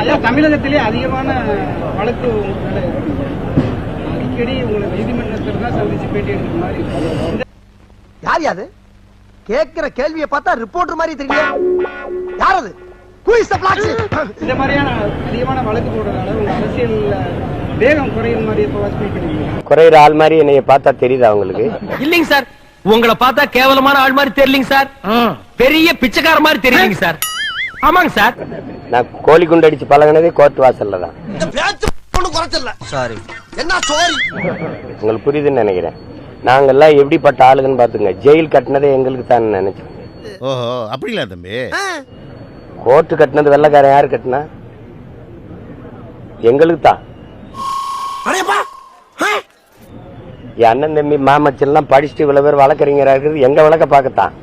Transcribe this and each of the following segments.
ஐயா தமிழகத்திலே அதிகமான வழக்கு. அடிக்கடி உங்களை நீதிமன்றத்தில் தான் சந்திச்சு பேட்டி எடுக்கிற மாதிரி யார் யாது? கேக்குற கேள்வியை பார்த்தா ரிப்போர்ட்டர் மாதிரி தெரியல யார் அது? Who is the black sheep? இந்த மாதிரியான அதிகமான வழக்கு போடுறதால உங்க அரசியல்ல வேகம் குறையும் மாதிரி இப்போ குறையிற ஆள் மாதிரி என்னைய பார்த்தா தெரியுது அவங்களுக்கு இல்லைங்க சார். உங்களை பார்த்தா கேவலமான ஆள் மாதிரி தெரியலங்க சார். பெரிய பிச்சைக்கார மாதிரி தெரியுங்க சார். ஆமாங்க சார். நான் கோழி குண்டு அடிச்சு பழகினதே கோர்ட் வாசல்ல தான். சாரி என்ன சாரி? உங்களுக்கு புரியுதுன்னு நினைக்கிறேன். நாங்கெல்லாம் எப்படிப்பட்ட ஆளுங்கன்னு பாத்துங்க ஜெயில் கட்டினதே எங்களுக்கு தான் நினைச்சோம் ஓஹோ அப்படிங்களா தம்பி? கோர்ட்டு கட்டினது வெள்ளக்காரன் யாரு கட்டினா? எங்களுக்கு தான். என் அண்ணன் தம்பி மாமச்செல்லாம் படிச்சுட்டு இவ்வளவு பேர் வழக்கறிஞரா இருக்குது எங்க வழக்க பார்க்கத்தான்.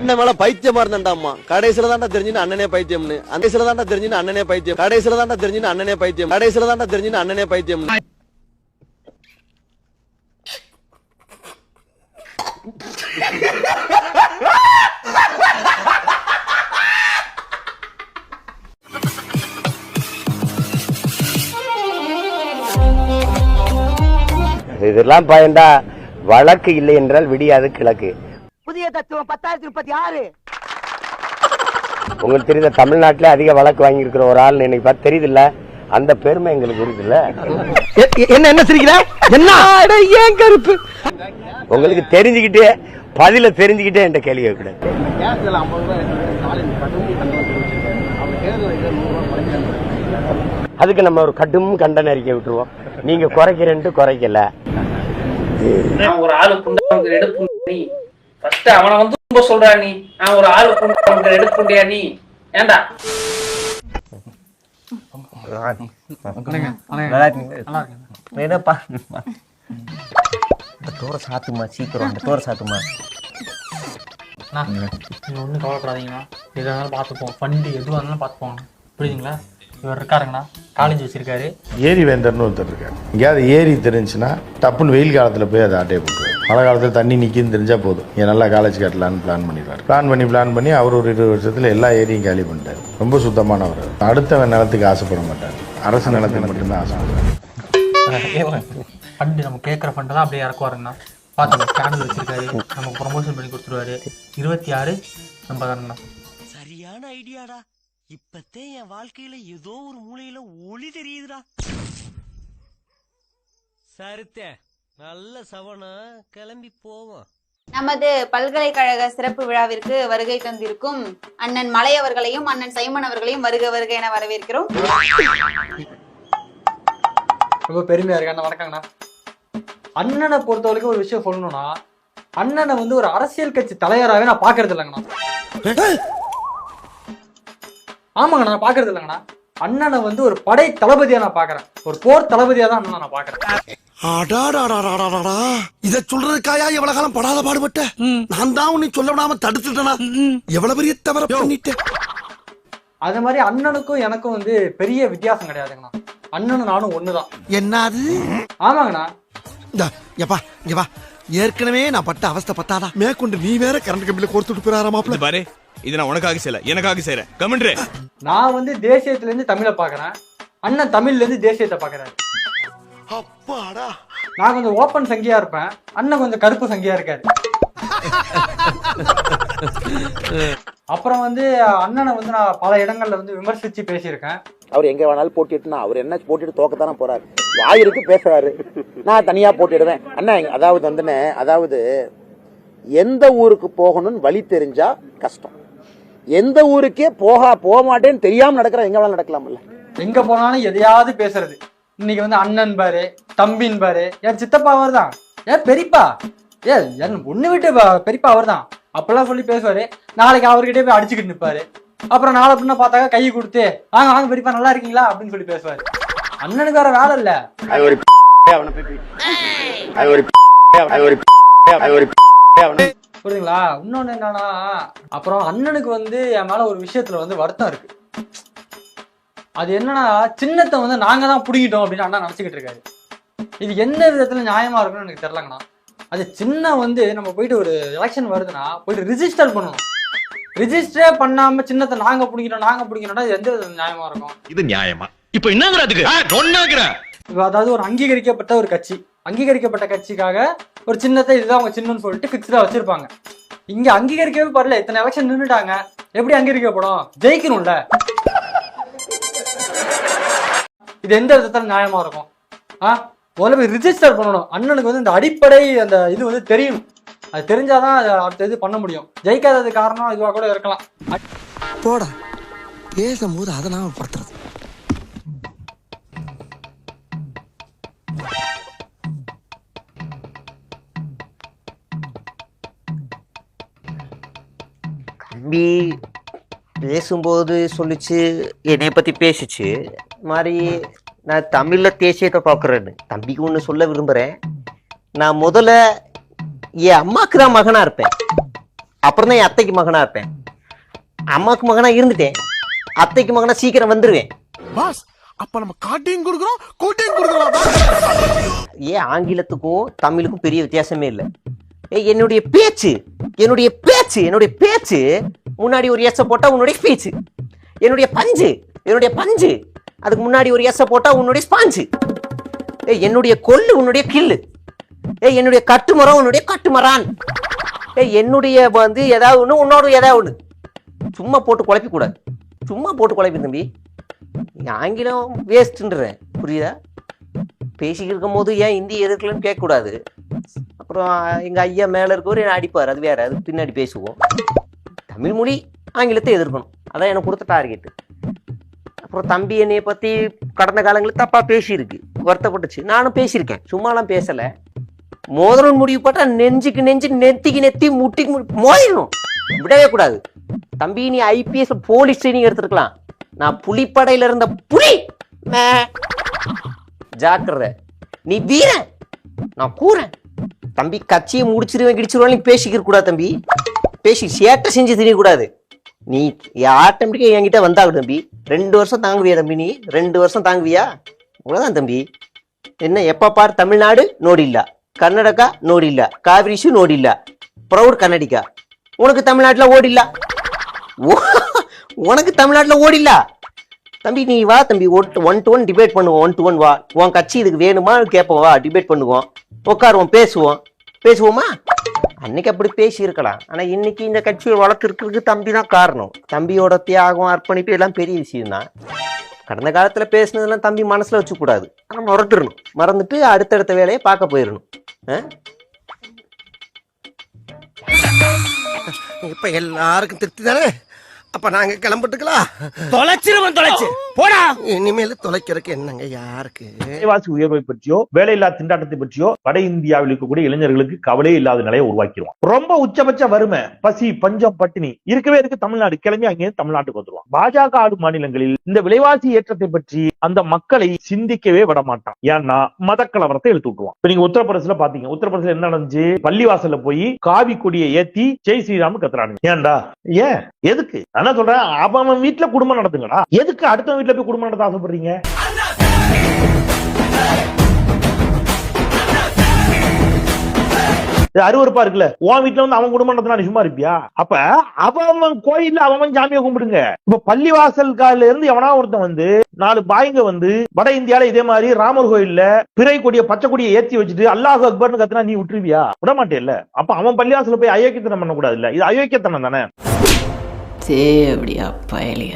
அண்ணன் மேல பைத்தியமா இருந்தாண்டாமா கடைசியில தான்டா தெரிஞ்சுன்னு அண்ணனே பைத்தியம்னு. அந்த தான்டா தெரிஞ்சுன்னு அண்ணனே பைத்தியம். கடைசியில தான்டா தெரிஞ்சுன்னு அண்ணனே பைத்தியம். கடைசியில தான்டா தெரிஞ்சுன்னு அண்ணனே பைத்தியம். இதெல்லாம் பயந்தா வழக்கு இல்லை என்றால் விடியாது கிழக்கு. புதிய தத்துவம் பத்தாயிரத்தி முப்பத்தி ஆறு. உங்களுக்கு தெரியுத தமிழ்நாட்டிலே அதிக வழக்கு வாங்கி இருக்கிற ஒரு ஆள் இன்னைக்கு பார்த்து தெரியுதுல்ல. அந்த பெருமை எங்களுக்கு இருக்குல்ல என்ன என்ன சிரிக்கிற? என்ன? ஏன் கருப்பு? உங்களுக்கு தெரிஞ்சுக்கிட்டே பதில தெரிஞ்சுக்கிட்டே என்கிட்ட கேள்வி கேட்கக்கூடாது. அதுக்கு நம்ம ஒரு கடும் கண்டன அறிக்கை விட்டுருவோம். நீங்க குறைக்கிறேன்ட்டு குறைக்கல. ஒரு ஆளு புண்டை எடுப்பு நீ ஃபர்ஸ்ட் அவனை வந்து ரொம்ப சொல்றா நீ. நான் ஒரு ஆளு புண்டை எடுப்புண்டியா நீ? ஏண்டா? சாத்துமா சீக்கிரம் அந்த சாத்துமா நீங்க ஒன்றும் கவலைப்படாதீங்கண்ணா. எதாக இருந்தாலும் பார்த்துப்போம். ஃபண்டு எதுவாக இருந்தாலும் பார்த்துப்போம். புரியுதுங்களா? இவர் இருக்காருங்கண்ணா. காலேஜ் வச்சிருக்காரு. ஏரி வேந்தர்னு ஒருத்தர் இருக்காரு. எங்கேயாவது ஏரி தெரிஞ்சுன்னா டப்புன்னு வெயில் காலத்தில் போய் அதை ஆட்டையை போட்டுருவார். மழை காலத்தில் தண்ணி நிற்கின்னு தெரிஞ்சா போதும். இங்கே நல்லா காலேஜ் கட்டலான்னு பிளான் பண்ணிடுவார் பிளான் பண்ணி பிளான் பண்ணி அவர் ஒரு இருபது வருஷத்தில் எல்லா ஏரியும் காலி பண்ணிட்டார். ரொம்ப சுத்தமானவர் அவர். அடுத்தவன் நிலத்துக்கு ஆசைப்பட மாட்டார். அரசு நிலத்துக்கு மட்டும்தான் ஆசைப்படுறார் ஃபண்டு நம்ம கேட்குற ஃபண்டை தான் அப்படியே இறக்குவாருங்கண்ணா பார்த்துக்கோ சேனல் வச்சிருக்காரு. நமக்கு ப்ரொமோஷன் பண்ணி கொடுத்துருவாரு. இருபத்தி ஆறு நம்ம தானண்ணா சரியான ஐடியாடா. இப்பத்தே என் வாழ்க்கையில ஏதோ ஒரு மூலையில ஒளி தெரியுதுடா. சரித்தே. நல்ல சவனா கிளம்பி போவோம். நமது பல்கலைக்கழக சிறப்பு விழாவிற்கு வருகை தந்திருக்கும் அண்ணன் மலை அவர்களையும் அண்ணன் சைமன் அவர்களையும் வருக வருக என வரவேற்கிறோம். ரொம்ப பெருமையா இருக்கு அண்ணா வணக்கங்கண்ணா. அண்ணனை பொறுத்த வரைக்கும் ஒரு விஷயம் சொல்லணும்னா அண்ணனை வந்து ஒரு அரசியல் கட்சி தலைவராகவே நான் பாக்குறது இல்லைங்கண்ணா. ஆமாங்கண்ணா நான் பாக்குறது இல்லைங்கண்ணா. அண்ணனை வந்து ஒரு படை தளபதியா நான் பாக்குறேன் ஒரு போர் தளபதியா தான் அண்ணனை நான் பாக்குறேன் அடாடாடாடாடாடா. இத சொல்றதுக்காயா எவ்வளவு காலம் படாத பாடுபட்ட? நான் தான் உன்னை சொல்ல விடாம தடுத்துட்டனா எவ்வளவு பெரிய தவற பண்ணிட்டேன்? அது மாதிரி அண்ணனுக்கும் எனக்கும் வந்து பெரிய வித்தியாசம் கிடையாதுங்கண்ணா. அண்ணனும் நானும் ஒண்ணுதான். என்னது? ஆமாங்கண்ணா. இந்த எப்பா இங்க வா. ஏற்கனவே நான் பட்ட அவஸ்தை பத்தாதா? மேற்கொண்டு நீ வேற கரண்ட் கம்பியில கோர்த்துட்டு போயிடாரா மாப்பிள பாரு இது நான் உனக்காக செய்யல எனக்காக செய்யறேன். கமெண்ட்ரே நான் வந்து தேசியத்துல இருந்து தமிழை பாக்குறேன் அண்ணன் தமிழ்ல இருந்து தேசியத்தை பாக்குறாரு அப்பாடா. நான் கொஞ்சம் ஓப்பன் சங்கியா இருப்பேன். அண்ணன் கொஞ்சம் கருப்பு சங்கியா இருக்காரு. அப்புறம் வந்து அண்ணனை வந்து நான் பல இடங்கள்ல வந்து விமர்சிச்சு பேசியிருக்கேன். அவர் எங்க வேணாலும் போட்டிட்டுனா அவர் என்ன போட்டிட்டு தோக்கத்தானே போறாரு. வாயிருக்கு பேசுறாரு. நான் தனியா போட்டிடுவேன் அண்ணா அதாவது வந்துன்னு அதாவது எந்த ஊருக்கு போகணும்னு வழி தெரிஞ்சா கஷ்டம். எந்த ஊருக்கே போகா போக மாட்டேன்னு தெரியாம நடக்கிற எங்க வேணாலும் நடக்கலாம்ல. எங்க போனாலும் எதையாவது பேசுறது. இன்னைக்கு வந்து அண்ணன் பாரு தம்பின் பாரு. என் சித்தப்பா அவர் தான் ஏன் பெரியப்பா? ஏ என் ஒண்ணு விட்டு பெரியப்பா அவர் தான் அப்பெல்லாம் சொல்லி பேசுவாரு. நாளைக்கு அவர்கிட்டயே போய் அடிச்சுக்கிட்டு நிப்பாரு. அப்புறம் நாளை பின்ன பார்த்தாக்கா கை கொடுத்து வாங்க வாங்க பெரியப்பா நல்லா இருக்கீங்களா? அப்படின்னு சொல்லி பேசுவாரு. அண்ணனுக்கு வேற வேலை இல்ல. ஒரு ஒரு புரியுதுங்களா? இன்னொன்னு என்னன்னா அப்புறம் அண்ணனுக்கு வந்து என் மேல ஒரு விஷயத்துல வந்து வருத்தம் இருக்கு. அது என்னன்னா சின்னத்தை வந்து நாங்க தான் புடிங்கிட்டோம் அப்படின்னு அண்ணா நினைச்சுக்கிட்டு இருக்காரு. இது எந்த விதத்துல நியாயமா இருக்குன்னு எனக்கு தெரியலங்கண்ணா. அது சின்ன வந்து நம்ம போயிட்டு ஒரு எலெக்ஷன் வருதுன்னா போயிட்டு ரிஜிஸ்டர் பண்ணணும். ரிஜிஸ்டரே பண்ணாம சின்னத்தை நாங்க பிடிக்கிறோம் நாங்க பிடிக்கிறோம்னா இது எந்த விதத்துல நியாயமா இருக்கும்? இது நியாயமா. இப்ப என்னங்கிறதுக்கு அதாவது ஒரு அங்கீகரிக்கப்பட்ட ஒரு கட்சி. அங்கீகரிக்கப்பட்ட கட்சிக்காக ஒரு சின்னத்தை இதுதான் அவங்க சின்னம்னு சொல்லிட்டு ஃபிக்ஸ்டா வச்சிருப்பாங்க. இங்க அங்கீகரிக்கவே பரல இத்தனை எலெக்ஷன் நின்னுட்டாங்க. எப்படி அங்கீகரிக்கப்படும்? ஜெயிக்கணும்ல. இது எந்த விதத்துல நியாயமா இருக்கும்? ஆ? முதல்ல போய் ரிஜிஸ்டர் பண்ணணும். அண்ணனுக்கு வந்து இந்த அடிப்படை அந்த இது வந்து தெரியணும் அது தெரிஞ்சாதான் அது அடுத்த இது பண்ண முடியும். ஜெயிக்காதது காரணம் இதுவா கூட இருக்கலாம். போடா. பேசும்போது அதை நாம படுத்துறது பேசும்போது சொல்லிச்சு என்னை பத்தி பேசிச்சு. மாதிரி நான் தமிழ்ல தேசியத்தை பார்க்குறேன்னு. தம்பிக்கு ஒன்று சொல்ல விரும்புறேன். நான் முதல்ல என் அம்மாக்கு தான் மகனா இருப்பேன். அப்புறம் தான் என் அத்தைக்கு மகனா இருப்பேன். அம்மாக்கு மகனா இருந்துட்டேன். அத்தைக்கு மகனா சீக்கிரம் வந்துருவேன். பாஸ் அப்ப நம்ம காட்டையும் கொடுக்குறோம் கூட்டையும் கொடுக்குறோம் ஏன் ஆங்கிலத்துக்கும் தமிழுக்கும் பெரிய வித்தியாசமே இல்லை. ஏய் என்னுடைய பேச்சு என்னுடைய பேச்சு என்னுடைய பேச்சு முன்னாடி ஒரு எஸ் போட்டா உன்னுடைய ஸ்பீச் என்னுடைய பஞ்சு என்னுடைய பஞ்சு. அதுக்கு முன்னாடி ஒரு எஸ்ஸை போட்டால் உன்னுடைய ஸ்பாஞ்சு ஏய் என்னுடைய கொல்லு உன்னுடைய கில்லு. ஏய் என்னுடைய கட்டுமரம் உன்னுடைய கட்டுமரான். ஏய் என்னுடைய வந்து ஏதாவது ஒன்று உன்னோட ஏதாவது ஒன்று சும்மா போட்டு குழப்பி கூடாது சும்மா போட்டு குழப்பி தம்பி. ஆங்கிலம் வேஸ்ட்டுன்றேன் புரியுதா? பேசிக்கிட்டு இருக்கும் போது ஏன் ஹிந்தி எதிர்க்கலன்னு கேட்கக்கூடாது. அப்புறம் எங்கள் ஐயா மேலே இருக்கவர் என்ன அடிப்பார். அது வேறு அது பின்னாடி பேசுவோம். தமிழ் மொழி ஆங்கிலத்தை எதிர்க்கணும். அதான் எனக்கு கொடுத்த டார்கெட்டு அப்புறம் தம்பி என்னைய பத்தி கடந்த காலங்களில் தப்பா பேசியிருக்கு வருத்தப்பட்டுச்சு. நானும் பேசியிருக்கேன். சும்மாலாம் பேசல. மோதிரம் முடிவு போட்டா நெஞ்சுக்கு நெஞ்சு நெத்திக்கு நெத்தி முட்டிக்கு முட்டி மோதிடணும் விடவே கூடாது. தம்பி நீ ஐபிஎஸ் போலீஸ் ட்ரைனிங் எடுத்துருக்கலாம். நான் புலிப்படையில இருந்த புலி! ஜாக்கிரத. நீ வீரன். நான் கூறேன். தம்பி கட்சியை முடிச்சிருவேன் கிடிச்சிருவேன் நீ பேசிக்கிற கூடாது தம்பி. பேசி சேட்டை செஞ்சு தெரியக்கூடாது. நீ ஆட்டோமேட்டிக்கா என்கிட்ட வந்தாகும் தம்பி. ரெண்டு வருஷம் தாங்குவியா தம்பி நீ ரெண்டு வருஷம் தாங்குவியா? அவ்வளவுதான் தம்பி. என்ன எப்போ பார் தமிழ்நாடு? நோடில்ல. கர்நாடகா? நோடில்ல. காவிரிஷு நோடில்ல. ப்ரௌட் கன்னடிகா உனக்கு தமிழ்நாட்டில் ஓடில்ல? உனக்கு தமிழ்நாட்டில் ஓடில்ல? தம்பி நீ வா தம்பி. ஒன் டு ஒன் டிபேட் பண்ணுவோம். ஒன் டு ஒன் வா. உன் கட்சி இதுக்கு வேணுமா? கேட்போம் வா. டிபேட் பண்ணுவோம். உட்காருவோம் பேசுவோம். பேசுவோமா? அன்னைக்கு அப்படி பேசியிருக்கலாம். ஆனால் இன்னைக்கு இந்த கட்சியை வளர்த்துருக்கிறதுக்கு தம்பி தான் காரணம். தம்பியோட தியாகம் அர்ப்பணிப்பு எல்லாம் பெரிய விஷயம் தான் கடந்த காலத்தில் பேசினதெல்லாம் தம்பி மனசில் வச்சுக்கூடாது. ஆனால் மறந்துடணும். மறந்துட்டு அடுத்தடுத்த வேலையை பார்க்க போயிடணும். ஆ? எல்லாருக்கும் திருப்தி தானே? அப்ப நாங்க கிளம்பிட்டுக்கலாம். தொலைச்சிருவன் தொலைச்சு. போடா. இனிமேல் தொலைக்கிறதுக்கு என்னங்க யாருக்கு? விலைவாசி உயர்வை பற்றியோ வேலையில்லா திண்டாட்டத்தை பற்றியோ வட இந்தியாவில் இருக்கக்கூடிய இளைஞர்களுக்கு கவலையே இல்லாத நிலையை உருவாக்கிடுவான். ரொம்ப உச்சபட்ச வறுமை பசி பஞ்சம் பட்டினி. இருக்கவே இருக்கு தமிழ்நாடு. கிளம்பி அங்கே தமிழ்நாட்டுக்கு வந்துருவான். பாஜக ஆளும் மாநிலங்களில் இந்த விலைவாசி ஏற்றத்தை பற்றி அந்த மக்களை சிந்திக்கவே விட மாட்டான் ஏன்னா மத கலவரத்தை எடுத்து விட்டுருவான். இப்ப நீங்க உத்தரப்பிரதேசல பாத்தீங்க. உத்தரப்பிரதேசல என்ன நடந்துச்சு? பள்ளிவாசல்ல போய் காவி கொடியை ஏத்தி ஜெய் ஸ்ரீராம் கத்துறானுங்க. ஏன்டா? ஏன்? எதுக்கு? நான் என்ன சொல்றேன் அவன் அவன் வீட்டுல குடும்பம் நடத்துங்கடா எதுக்கு அடுத்த வீட்டுல போய் குடும்பம் நடத்த ஆசைப்படுறீங்க? அருவறுப்பா அருவருப்பா இருக்குல்ல உன் வீட்டுல வந்து அவன் குடும்பம் நடத்தினா நீ சும்மா இருப்பியா? அப்ப அவன் கோயில்ல அவன் சாமியை கும்பிடுங்க. இப்ப பள்ளிவாசல் கால இருந்து எவனா ஒருத்தன் வந்து நாலு பாய்ங்க வந்து வட இந்தியால இதே மாதிரி ராமர் கோயில்ல பிறை கொடிய பச்சை கொடியை ஏத்தி வச்சுட்டு அல்லாஹ் அக்பர்னு கத்துனா நீ விட்டுருவியா? விட மாட்டேல்ல. அப்ப அவன் பள்ளிவாசல போய் அயோக்கியத்தனம் பண்ண கூடாது இல்ல இது அயோக்கியத்தனம் தானே? தேவடியா பயலிய